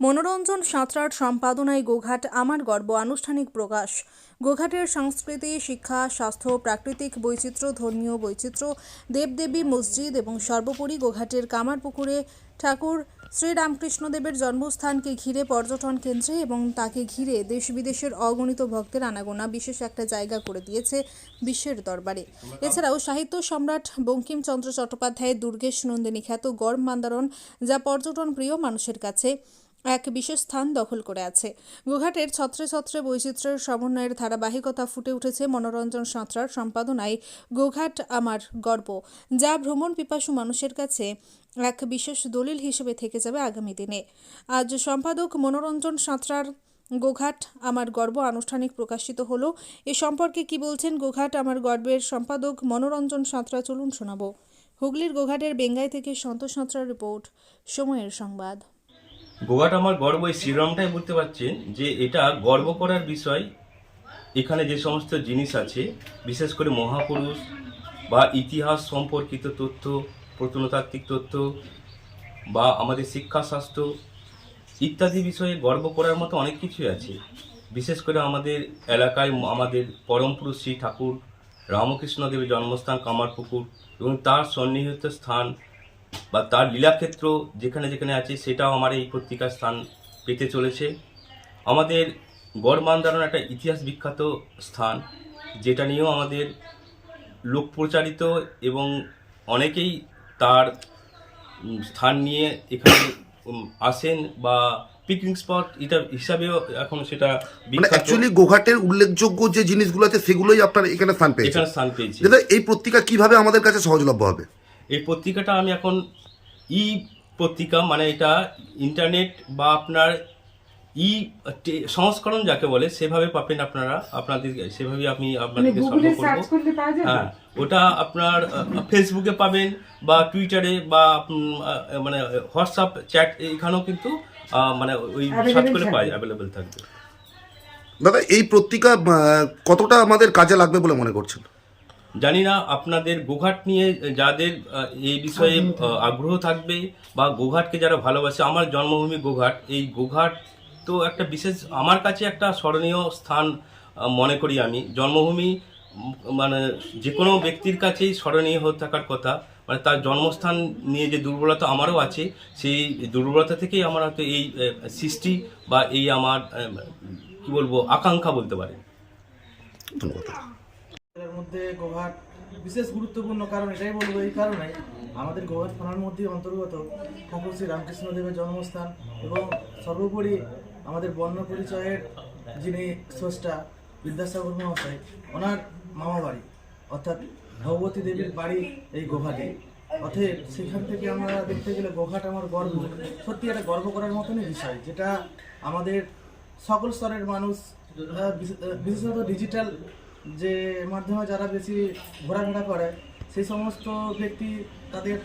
মনোরঞ্জন সাঁতরার সম্পাদনায় গোঘাট আমার গর্ব, আনুষ্ঠানিক প্রকাশ। গোঘাটের সংস্কৃতি, শিক্ষা, স্বাস্থ্য, প্রাকৃতিক বৈচিত্র্য, ধর্মীয় বৈচিত্র্য, দেবদেবী মসজিদ এবং সর্বোপরি গোঘাটের কামারপুকুরে ঠাকুর শ্রীরামকৃষ্ণদেবের জন্মস্থানকে ঘিরে পর্যটন কেন্দ্রে এবং তাকে ঘিরে দেশ বিদেশের অগণিত ভক্তের আনাগোনা বিশেষ একটা জায়গা করে দিয়েছে বিশ্বের দরবারে। এছাড়াও সাহিত্য সম্রাট বঙ্কিমচন্দ্র চট্টোপাধ্যায়ের দুর্গেশ নন্দিনী খ্যাত গড় মান্দারণ যা পর্যটন প্রিয় মানুষের কাছে। এক বিশেষ স্থান দখল করে আছে। গোঘাটের ছত্রে ছত্রে বৈচিত্র্যের সমন্বয়ের ধারাবাহিকতা ফুটে উঠেছে মনোরঞ্জন সাঁতরার সম্পাদনায় গোঘাট আমার গর্ব, যা ভ্রমণ পিপাসু মানুষের কাছে এক বিশেষ দলিল হিসেবে থেকে যাবে আগামী দিনে। আজ সম্পাদক মনোরঞ্জন সাঁতরার গোঘাট আমার গর্ব আনুষ্ঠানিক প্রকাশিত হলো। এ সম্পর্কে কি বলছেন গোঘাট আমার গর্বের সম্পাদক মনোরঞ্জন সাঁতরা চলুন শোনাবো। হুগলির গোঘাটের বেঙ্গাই থেকে সন্তোষ সাঁতরার রিপোর্ট, সময়ের সংবাদ। গোয়াট আমার গর্ব, এই শ্রীরামটাই বলতে পারছেন যে এটা গর্ব করার বিষয়। এখানে যে সমস্ত জিনিস আছে, বিশেষ করে মহাপুরুষ বা ইতিহাস সম্পর্কিত তথ্য, প্রত্নতাত্ত্বিক তথ্য বা আমাদের শিক্ষাশাস্ত্র ইত্যাদি বিষয়ে গর্ব করার মতো অনেক কিছুই আছে। বিশেষ করে আমাদের এলাকায় আমাদের পরমপুরুষ শ্রী ঠাকুর রামকৃষ্ণদেবের জন্মস্থান কামারপুকুর এবং তার সন্নিহিত স্থান বা তার লীলাক্ষেত্র যেখানে যেখানে আছে সেটাও আমার এই পত্রিকার স্থান পেতে চলেছে। আমাদের গড় মান্দারণ একটা ইতিহাস বিখ্যাত স্থান যেটা নিয়েও আমাদের লোক প্রচারিত এবং অনেকেই তার স্থান নিয়ে এখানে আসেন বা পিকনিক স্পট এটা হিসাবেও এখন সেটা মানে অ্যাকচুয়ালি গোঘাটের উল্লেখযোগ্য যে জিনিসগুলো আছে সেগুলোই আপনার এখানে স্থান পেয়েছে। এখানে স্থান পেয়েছে। এই পত্রিকা কীভাবে আমাদের কাছে সহজলভ্য হবে? এই পত্রিকাটা আমি এখন ই পত্রিকা মানে এটা ইন্টারনেট বা আপনার ই টে- সংস্করণ যাকে বলে সেভাবে পাবেন আপনারা আপনাদের সেভাবে আমি মানে আপনাদেরকে করব করলে হ্যাঁ ওটা আপনার ফেসবুকে পাবেন বা টুইটারে বা মানে হোয়াটসঅ্যাপ চ্যাট এখানেও কিন্তু মানে ওই সার্চ করে। পাওয়া অ্যাভেলেবেল থাকবে। দাদা এই পত্রিকা কতটা আমাদের কাজে লাগবে বলে মনে করছেন? জানি না আপনাদের গোঘাট নিয়ে যাদের এই বিষয়ে আগ্রহ থাকবে। বা গোঘাটকে যারা ভালোবাসে আমার জন্মভূমি গোঘাট এই গোঘাট তো একটা বিশেষ আমার কাছে একটা স্মরণীয় স্থান মনে করি আমি। জন্মভূমি মানে যে কোনো ব্যক্তির কাছেই স্মরণীয় হয়ে থাকার কথা মানে তার জন্মস্থান নিয়ে যে দুর্বলতা আমারও আছে সেই দুর্বলতা থেকেই আমার হয়তো এই সৃষ্টি বা এই আমার কি বলব আকাঙ্ক্ষা বলতে পারেন। ধন্যবাদ। মধ্যে গোঘাট বিশেষ গুরুত্বপূর্ণ কারণ এটাই বলব এই কারণে আমাদের গোঘাট থানার মধ্যে অন্তর্গত ঠাকুর শ্রী রামকৃষ্ণদেবের জন্মস্থান এবং সর্বোপরি আমাদের বর্ণ পরিচয়ের যিনি স্রষ্টা বিদ্যাসাগর মহাশয়, ওনার মামা বাড়ি, অর্থাৎ ভগবতী দেবীর বাড়ি এই গোঘাটে অতএব সেখান থেকে আমরা দেখতে গেলে গোঘাট আমার গর্ব। সত্যি একটা গর্ব করার মতনই বিষয়, যেটা আমাদের সকল স্তরের মানুষ বিশেষত ডিজিটাল যে মাধ্যমে যারা বেশি ঘোরাফেরা করে, সেই সমস্ত ব্যক্তি তাদের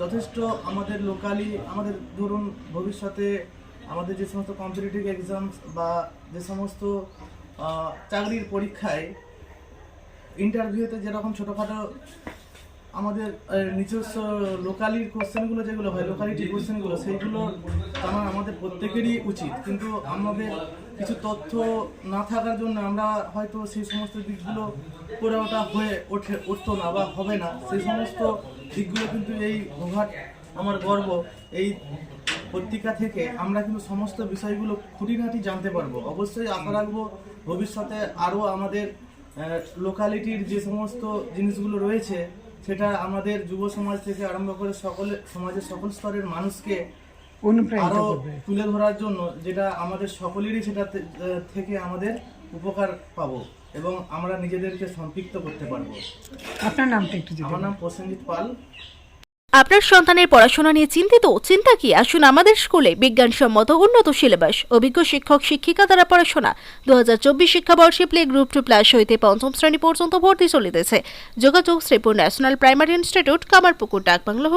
যথেষ্ট আমাদের লোকালি আমাদের ধরুন ভবিষ্যতে আমাদের যে সমস্ত কম্পিটিটিভ এক্সামস বা যে সমস্ত চাকরির পরীক্ষায় ইন্টারভিউতে যেরকম ছোটোখাটো আমাদের নিজস্ব লোকালির কোশ্চেনগুলো যেগুলো হয় লোকালিটি কোশ্চেনগুলো সেইগুলো আমার আমাদের প্রত্যেকেরই উচিত। কিন্তু আমাদের কিছু তথ্য না থাকার জন্য আমরা হয়তো সেই সমস্ত দিকগুলো করে ওটা হয়ে ওঠে, উঠতো না বা হবে না। সেই সমস্ত দিকগুলো কিন্তু এই ঘোঘাট আমার গর্ব। এই পত্রিকা থেকে আমরা কিন্তু সমস্ত বিষয়গুলো খুঁটিনাটি জানতে পারব। অবশ্যই আশা রাখব ভবিষ্যতে আরও আমাদের লোকালিটির যে সমস্ত জিনিসগুলো রয়েছে, সেটা আমাদের যুব সমাজ থেকে আরম্ভ করে সকলে, সমাজের সকল স্তরের মানুষকে আরও তুলে ধরার জন্য যেটা আমাদের সকলেরই সেটা থেকে আমাদের উপকার পাবো এবং আমরা নিজেদেরকে সম্পৃক্ত করতে পারব। আপনার নামটা একটু আমার নাম প্রসেনজিৎ পাল। আপনার সন্তানের পড়াশোনা নিয়ে চিন্তিত চিন্তা কি? আসুন আমাদের স্কুলে বিজ্ঞানসম্মত উন্নত সিলেবাস অভিজ্ঞ শিক্ষক শিক্ষিকা দ্বারা পড়াশোনা। দু হাজার চব্বিশ শিক্ষাবর্ষে প্লে গ্রুপ টু প্লাস হইতে পঞ্চম শ্রেণি পর্যন্ত ভর্তি চলিতেছে। যোগাযোগ Sripur national primary institute Kamarpukur Dakbungalow